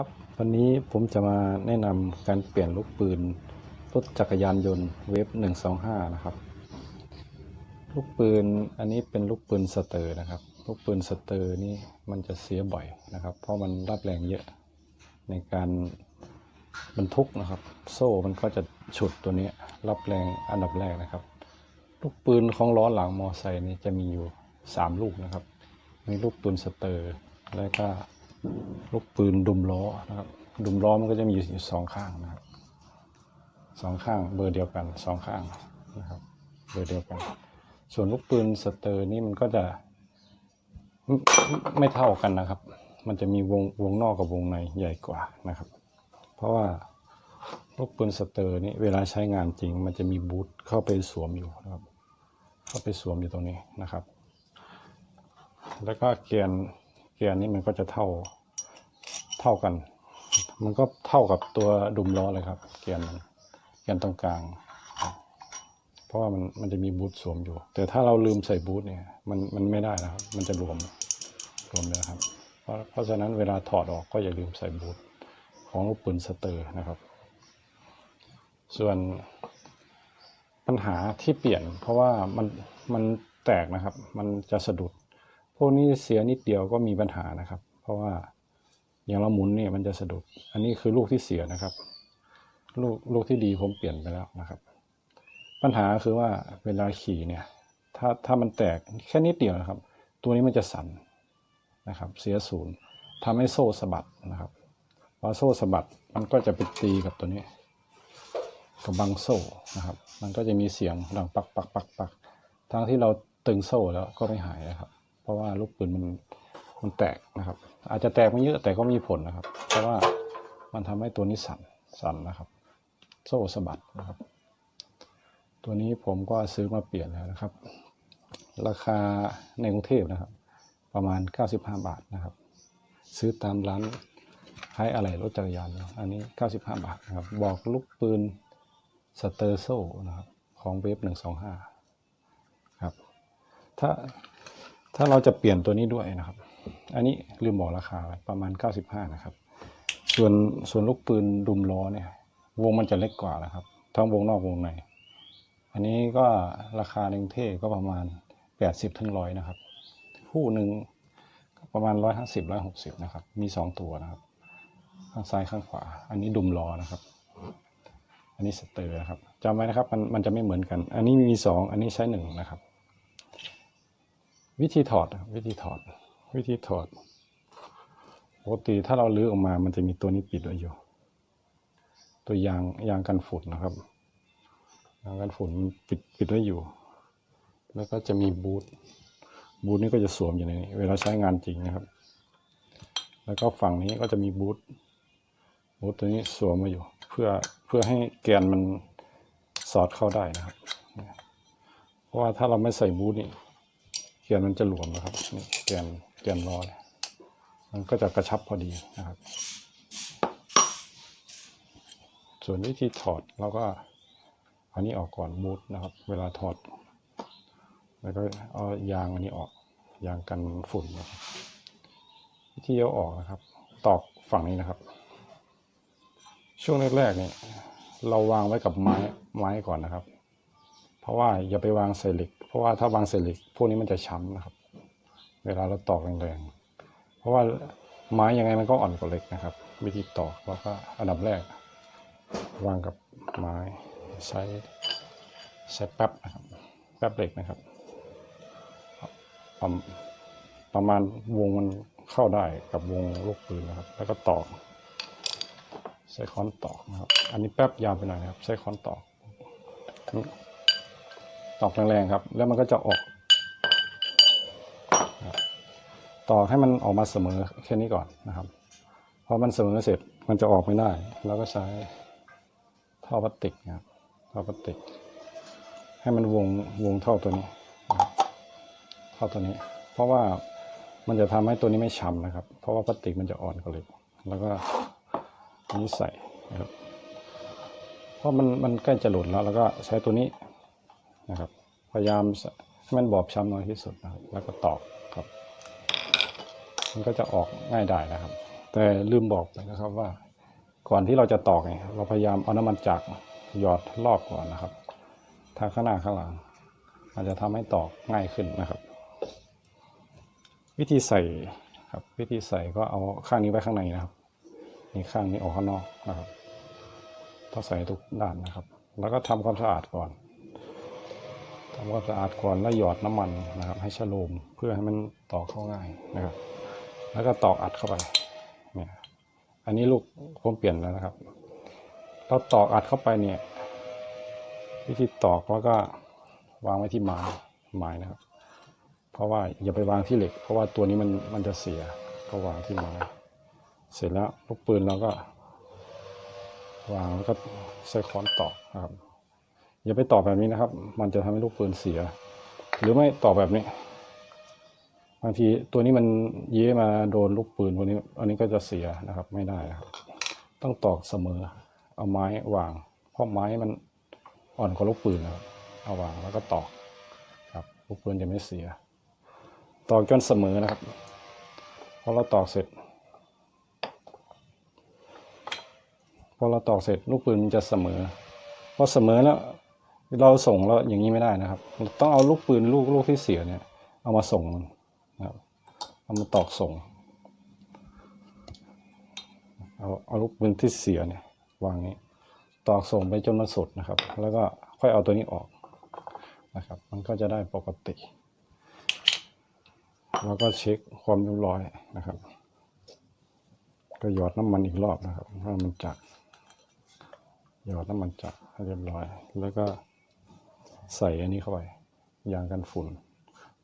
ครับ วันนี้ผมจะมาแนะนำการเปลี่ยนลูกปืนรถจักรยานยนต์เวฟ125 นะครับ ลูกปืนอันนี้เป็นลูกปืนสเตอร์นะครับ ลูกปืนสเตอร์นี่มันจะเสียบ่อยนะครับ เพราะมันรับแรงเยอะในการบรรทุกนะครับ โซ่มันก็จะฉุดตัวนี้รับแรงอันดับแรกนะครับ ลูกปืนของล้อหลังมอไซค์นี่จะมีอยู่ 3 ลูกนะครับ มีลูกปืนสเตอร์แล้วก็ ลูกปืนดุมล้อนะครับ ดุมล้อมันก็จะมีอยู่สองข้างนะครับสองข้างเบอร์เดียวกันสองข้างนะครับเบอร์เดียวกัน ส่วนลูกปืนสเตอร์นี่มันก็จะไม่เท่ากันนะครับ มันจะมีวงวงนอกกับวงในใหญ่กว่านะครับ เพราะว่าลูกปืนสเตอร์นี่เวลาใช้งานจริง มันจะมีบูทเข้าไปสวมอยู่นะครับ เข้าไปสวมอยู่ตรงนี้นะครับ แล้วก็เกียร์ เกียร์นี่มันก็จะเท่าเท่ากัน มันก็เท่ากับตัวดุมล้อเลยครับ เกียร์มันเกียร์ตรงกลาง เพราะว่ามันมันจะมีบูทสวมอยู่ แต่ถ้าเราลืมใส่บูทเนี่ยมันมันไม่ได้นะครับ มันจะรวมรวมเลยครับเพราะเพราะฉะนั้นเวลาถอดออกก็อย่าลืมใส่บูทของลูกปืนสเตอร์นะครับ ส่วนปัญหาที่เปลี่ยนเพราะว่ามันมันแตกนะครับ มันจะสะดุด พวกนี้เสียนิดเดียวก็มีปัญหานะครับ เพราะว่าอย่างเราหมุนเนี่ยมันจะสะดุด อันนี้คือลูกที่เสียนะครับ ลูกลูกที่ดีผมเปลี่ยนไปแล้วนะครับ ปัญหาคือว่าเวลาขี่เนี่ย ถ้าถ้ามันแตกแค่นิดเดียวนะครับ ตัวนี้มันจะสั่นนะครับ เสียศูนย์ทำให้โซ่สะบัดนะครับพอโซ่สะบัดมันก็จะไปตีกับตัวนี้ กับบังโซ่นะครับ มันก็จะมีเสียงดังปักปักปักปักทั้งที่เราตึงโซ่แล้วก็ไม่หายนะครับ ราะว่าลูกปืนมันมันแตกนะครับ อาจจะแตกไม่เยอะแต่ก็มีผลนะครับ เพราะว่ามันทำให้ตัวนี้สั่นสั่นนะครับ โซ่สะบัดนะครับ ตัวนี้ผมก็ซื้อมาเปลี่ยนแล้วนะครับ ราคาในกรุงเทพนะครับ ประมาณ 95 บาทนะครับ ซื้อตามร้านขายอะไรรถจักรยานนะอันนี้ 95 บาทนะครับ บอกลูกปืนสเตอร์โซ่นะครับ ของเวฟ125 ครับ ถ้า ถ้าเราจะเปลี่ยนตัวนี้ด้วยนะครับ อันนี้ลืมบอกราคาไว้ประมาณ 95 นะครับ ส่วนส่วนลูกปืนดุมล้อเนี่ย วงมันจะเล็กกว่านะครับ ทั้งวงนอกวงใน อันนี้ก็ราคาในกรุงเทพก็ประมาณ 80ถึงร้อยนะครับ คู่หนึ่งก็ประมาณ 150 160 นะครับ มี 2 ตัวนะครับ ข้างซ้ายข้างขวา อันนี้ดุมล้อนะครับ อันนี้สเตอร์นะครับจำไว้นะครับ มันมันจะไม่เหมือนกัน อันนี้มีสองอันนี้ใช้หนึ่งนะครับ วิธีถอดวิธีถอด วิธีถอดปกติถ้าเราลื้อออกมา มันจะมีตัวนี้ปิดไว้อยู่ ตัวยางยางกันฝุ่นนะครับยางกันฝุ่นมันปิดปิดไว้อยู่ แล้วก็จะมีบูทบูทนี่ก็จะสวมอยู่ในนี้เวลาใช้งานจริงนะครับ แล้วก็ฝั่งนี้ก็จะมีบูทบูทตัวนี้สวมมาอยู่ เพื่อเพื่อให้แกนมันสอดเข้าได้นะครับ เพราะว่าถ้าเราไม่ใส่บูทนี่ แกนมันจะหลวมนะครับนี่แกนแกนล้อเลยมันก็จะกระชับพอดีนะครับ ส่วนวิธีถอดเราก็อานี้ออกก่อนบูทนะครับ เวลาถอด แล้วก็เอายางอันนี้ออกยางกันฝุ่นนะครับวิธีเอาออกนะครับ ตอกฝั่งนี้นะครับ ช่วงแรกๆเนี่ยเราวางไว้กับไม้ไม้ก่อนนะครับ ราะว่าอย่าไปวางใส่เหล็ก เพราะว่าถ้าวางใส่เหล็ก พวกนี้มันจะช้ำนะครับ เวลาเราตอกแรงๆ เพราะว่าไม้ยังไงมันก็อ่อนกว่าเหล็กนะครับ วิธีตอกเราก็อันดับแรก วางกับไม้ใช้ใช้แป๊บนะครับแป๊บเหล็กนะครับประประมาณวงมันเข้าได้กับวงลูกปืนนะครับ แล้วก็ตอกใช้ค้อนตอกนะครับ อันนี้แป๊บยาวไปหน่อยนะครับ ใช้ค้อนตอก ตอกแรงๆครับ แล้วมันก็จะออก ตอกให้มันออกมาเสมอแค่นี้ก่อนนะครับพอมันเสมอเสร็จมันจะออกไม่ได้ แล้วก็ใช้ท่อพลาสติกนะครับท่อพลาสติก ให้มันวงวงท่าตัวนี้ท่าตัวนี้ เพราะว่ามันจะทำให้ตัวนี้ไม่ช้ำนะครับ เพราะว่าพลาสติกมันจะอ่อนกว่าเหล็กแล้วก็นนี้ใส่นะครับเพราะมันมันใกล้จะหลุดแล้ว แล้วก็ใช้ตัวนี้ นะครับ พยายามให้มันบอบช้ำน้อยที่สุดนะครับ แล้วก็ตอกครับ มันก็จะออกง่ายได้นะครับ แต่ลืมบอกไปนะครับว่า ก่อนที่เราจะตอกเนี่ยเราพยายามเอาน้ำมันจักหยอดรอบก่อนนะครับทางข้างหน้าข้างหลังอาจจะทำให้ตอกง่ายขึ้นนะครับ วิธีใส่ครับ วิธีใส่ก็เอาข้างนี้ไว้ข้างในนะครับนี่ข้างนี้ออกข้างนอกนะครับต้องใส่ทุกด้านนะครับ แล้วก็ทำความสะอาดก่อน ทำความสะอาดก่อนแล้วหยอดน้ำมันนะครับ ให้ชะโลมเพื่อให้มันตอกเข้าง่ายนะครับ แล้วก็ตอกอัดเข้าไปเนี่ยอันนี้ลูกผมเปลี่ยนแล้วนะครับเราตอกอัดเข้าไปเนี่ยวิธีตอกแล้วก็วางไว้ที่ไม้ไม้นะครับ เพราะว่าอย่าไปวางที่เหล็ก เพราะว่าตัวนี้มันมันจะเสียก็วางที่ไม้เสร็จแล้วลูกปืนเราก็ วางแล้วก็ใส่ค้อนตอกนะครับ อย่าไปตอกแบบนี้นะครับ มันจะทำให้ลูกปืนเสีย หรือไม่ตอกแบบนี้ บางทีตัวนี้มันเย้มาโดนลูกปืนพวนี้ อันนี้ก็จะเสียนะครับ ไม่ได้ครับ ต้องตอกเสมอ เอาไม้วาง เพราะไม้มันอ่อนกว่าลูกปืนนะครับ เอาวางแล้วก็ตอกครับ ลูกปืนจะไม่เสีย ตอกจนเสมอนะครับ พอเราตอกเสร็จ พอเราตอกเสร็จลูกปืนมันจะเสมอพอเสมอแล้ว เราส่งแล้วอย่างนี้ไม่ได้นะครับ ต้องเอาลูกปืนลูกลูกที่เสียเนี่ย เอามาส่งนะครับเอามาตอกส่ง เอาเอาลูกปืนที่เสียเนี่ยวางนี้ ตอกส่งไปจนมันสุดนะครับ แล้วก็ค่อยเอาตัวนี้ออกนะครับ มันก็จะได้ปกติ แล้วก็เช็คความเรียบร้อยนะครับ ก็หยอดน้ำมันอีกรอบนะครับให้มันจักหยอดน้ำมันจักให้เรียบร้อย แล้วก็ ใส่อันนี้เข้าไปยางกันฝุ่น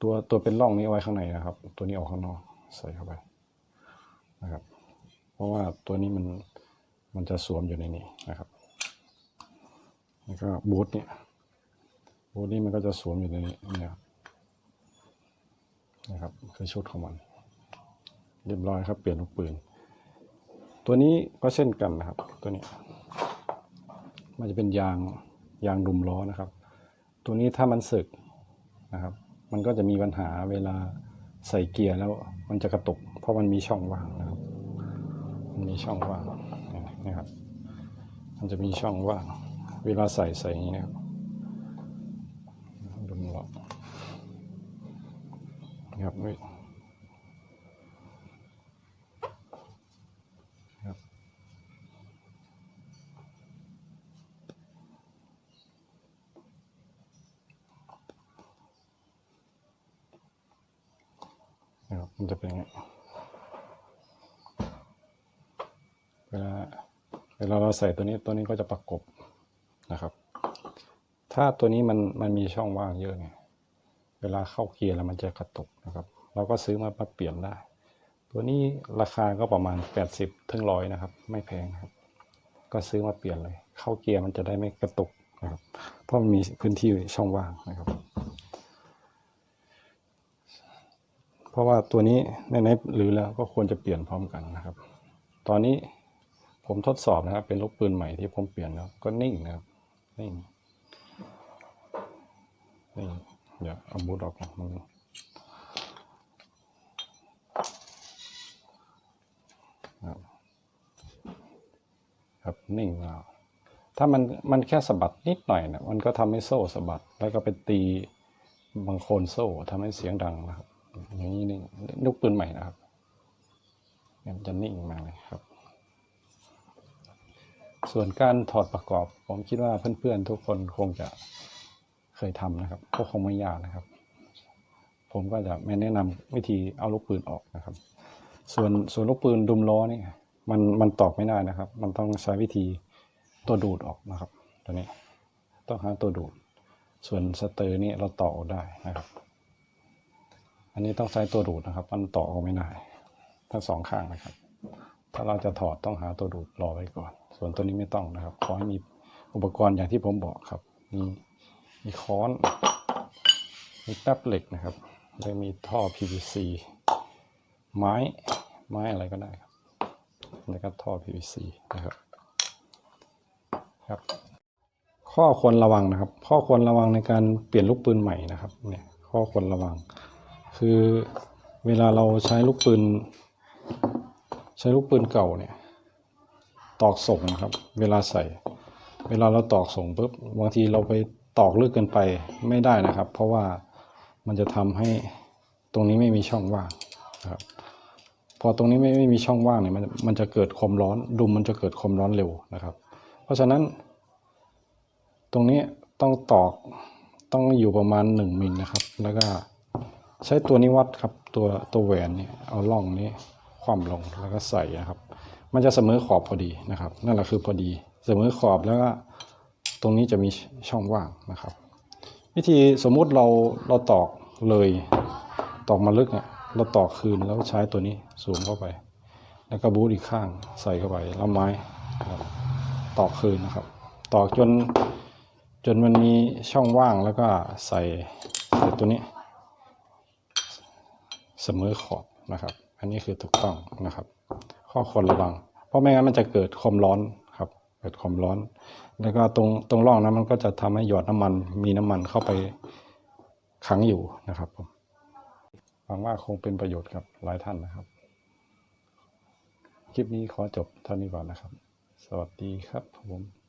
ตัวตัวเป็นร่องนี้เอาไว้ข้างในนะครับ ตัวนี้ออกข้างนอกใส่เข้าไปนะครับ เพราะว่าตัวนี้มันมันจะสวมอยู่ในนี้นะครับแล้วก็บูทเนี่ยบูทนี่มันก็จะสวมอยู่ในนี้นะครับนะครับคือชุดของมัน เรียบร้อยครับ เปลี่ยนลูกปืน ตัวนี้ก็เช่นกันนะครับ ตัวนี้ มันจะเป็นยางยางดุมล้อนะครับ ตัวนี้ถ้ามันสึกนะครับ มันก็จะมีปัญหาเวลาใส่เกียร์แล้วมันจะกระตุก เพราะมันมีช่องว่างนะครับ มันมีช่องว่างนะครับ มันจะมีช่องว่าง เวลาใส่ใส่อย่างนี้นะครับดูมล้อครับนี่ครับนะครับ มันจะเป็นอย่างนี้เวลาเวลาเราใส่ตัวนี้ตัวนี้ก็จะประกบนะครับ ถ้าตัวนี้มันมันมีช่องว่างเยอะไงเวลาเข้าเกียร์แล้วมันจะกระตุกนะครับ เราก็ซื้อมามาเปลี่ยนได้ ตัวนี้ราคาก็ประมาณ 80ถึงร้อยนะครับ ไม่แพงครับ ก็ซื้อมาเปลี่ยนเลย เข้าเกียร์มันจะได้ไม่กระตุกนะครับ เพราะมันมีพื้นที่ช่องว่างนะครับ เพราะว่าตัวนี้ในในหรือแล้วก็ควรจะเปลี่ยนพร้อมกันนะครับ ตอนนี้ผมทดสอบนะครับ เป็นลูกปืนใหม่ที่ผมเปลี่ยนแล้วก็นิ่งนะครับนิ่งนี่เดี๋ยวเอาบูทออกนมันครับครับนิ่งแล้วถ้ามันมันแค่สะบัดนิดหน่อยนะมันก็ทำให้โซ่สะบัด แล้วก็ไปตีบางโคนโซ่ทำให้เสียงดังนะครับ อย่างนี้นิ่งลูกปืนใหม่นะครับมันจะนิ่งมากเลยครับ ส่วนการถอดประกอบ ผมคิดว่าเพื่อนๆทุกคนคงจะเคยทำนะครับก็คงไม่ยากนะครับ ผมก็จะไม่แนะนำวิธีเอาลูกปืนออกนะครับ ส่วนส่วนลูกปืนดุมล้อนี่มันมันตอกไม่ได้นะครับ มันต้องใช้วิธีตัวดูดออกนะครับ ตัวนี้ต้องหาตัวดูด ส่วนสเตอร์นี่เราต่อออกได้นะครับ อันนี้ต้องใช้ตัวดูดนะครับ มันต่อออกไม่ได้ทั้งสองข้างนะครับ ถ้าเราจะถอดต้องหาตัวดูดรอไว้ก่อน ส่วนตัวนี้ไม่ต้องนะครับ ขอให้มีอุปกรณ์อย่างที่ผมบอกครับ มีมีค้อน มีแป๊บเหล็กนะครับ แล้วมีท่อ PVC ไม้ไม้อะไรก็ได้ครับ แล้วก็ท่อ PVC นะครับ ครับ ข้อควรระวังนะครับ ข้อควรระวังในการเปลี่ยนลูกปืนใหม่นะครับ เนี่ย ข้อควรระวัง คือเวลาเราใช้ลูกปืน ใช้ลูกปืนเก่าเนี่ยตอกส่งนะครับ เวลาใส่ เวลาเราตอกส่งปุ๊บบางทีเราไปตอกลึกเกินไปไม่ได้นะครับ เพราะว่ามันจะทำให้ตรงนี้ไม่มีช่องว่างนะครับพอตรงนี้ไม่ไม่มีช่องว่างเนี่ยมันมันจะเกิดความร้อนดุมมันจะเกิดความร้อนเร็วนะครับ เพราะฉะนั้น ตรงนี้ต้องตอกต้องอยู่ประมาณ 1มิลนะครับ แล้วก็ ใช้ตัวนี้วัดครับตัวตัวแหวนเนี่ยเอาล่องนี้คว่ำลงแล้วก็ใส่นะครับ มันจะเสมอขอบพอดีนะครับ นั่นแหละคือพอดีเสมอขอบแล้วก็ตรงนี้จะมีช่องว่างนะครับ วิธีสมมุติเราเราตอกเลยตอกมาลึกเนี่ยเราตอกคืนแล้วใช้ตัวนี้สูมเข้าไป แล้วก็บูทอีกข้างใส่เข้าไปแล้วไม้ตอกคืนนะครับ ตอกจนจนมันมีช่องว่างแล้วก็ใส่ใส่ตัวนี้ เสมอขอบนะครับ อันนี้คือถูกต้องนะครับ ข้อควรระวัง เพราะไม่งั้นมันจะเกิดความร้อนครับ เกิดความร้อน แล้วก็ตรงตรงร่องนั้นมันก็จะทำให้หยอดน้ำมัน มีน้ำมันเข้าไปขังอยู่นะครับผมหวังว่าคงเป็นประโยชน์กับหลายท่านนะครับ คลิปนี้ขอจบเท่านี้ก่อนนะครับ สวัสดีครับผม